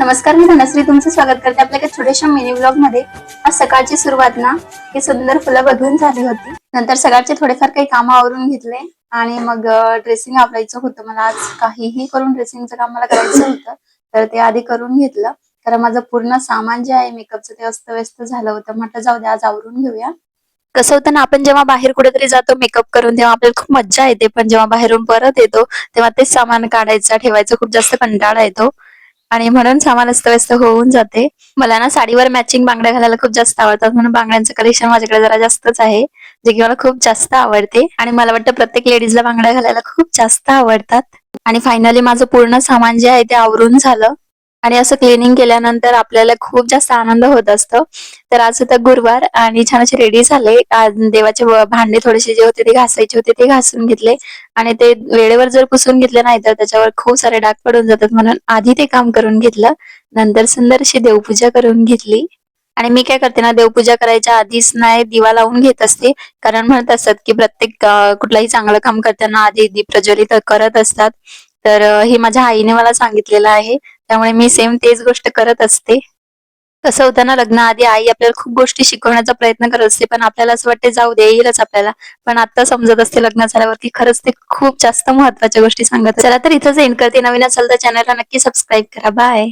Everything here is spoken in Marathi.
नमस्कार मी धनश्री तुमचं स्वागत करते आपल्या एका छोट्याशा मिनी ब्लॉगमध्ये. आज सकाळची सुरुवात ना ही सुंदर फुलं बघून झाली होती. नंतर सकाळचे थोडेफार काही कामं आवरून घेतले आणि मग ड्रेसिंग आवरायचं होतं. मला आज काहीही करून ड्रेसिंगचं काम मला करायचं होतं तर ते आधी करून घेतलं. कारण माझं पूर्ण सामान जे आहे मेकअपचं ते अस्तव्यस्त झालं होतं. म्हटलं जाऊ दे आज आवरून घेऊया. कसं होतं ना आपण जेव्हा बाहेर कुठेतरी जातो मेकअप करून तेव्हा आपल्याला खूप मज्जा येते. पण जेव्हा बाहेरून परत येतो तेव्हा तेच सामान काढायचं ठेवायचं खूप जास्त कंटाळा येतो. आणि म्हणून सामान अस्तव्यस्त होऊन जाते. मला ना साडीवर मॅचिंग बांगड्या घालायला खूप जास्त आवडतात. म्हणून बांगड्यांचं कलेक्शन माझ्याकडे जरा जास्तच आहे जे की मला खूप जास्त आवडते. आणि मला वाटतं प्रत्येक लेडीजला बांगड्या घालायला खूप जास्त आवडतात. आणि फायनली माझं पूर्ण सामान जे आहे ते आवरून झालं. आणि असं क्लिनिंग केल्यानंतर आपल्याला खूप जास्त आनंद होत असतो. तर आज होता गुरुवार आणि छान असे रेडी झाले. देवाचे भांडे थोडेसे जे होते ते घासायचे होते ते घासून घेतले. आणि ते वेळेवर जर पुसून घेतले नाही तर त्याच्यावर खूप सारे डाग पडून जातात म्हणून आधी ते काम करून घेतलं. नंतर सुंदर अशी देवपूजा करून घेतली. आणि मी काय करते ना देवपूजा करायच्या आधीच नाही दिवा लावून घेत असते. कारण म्हणत असतात की प्रत्येक कुठलाही चांगलं काम करताना आधी दीप प्रज्वलित करत असतात. तर हे माझ्या आईने मला सांगितलेलं आहे. त्यामुळे मी सेम तेच गोष्ट करत असते. कसं होतं ना लग्नाआधी आई आपल्याला खूप गोष्टी शिकवण्याचा प्रयत्न करत असते पण आपल्याला असं वाटते जाऊ दे येईलच आपल्याला. पण आता समजत असते लग्न झाल्यावरती खरंच ते खूप जास्त महत्त्वाच्या गोष्टी सांगत चला तर इथंच एंड करते. नवीन असेल तर चॅनलला नक्की सबस्क्राईब करा. बाय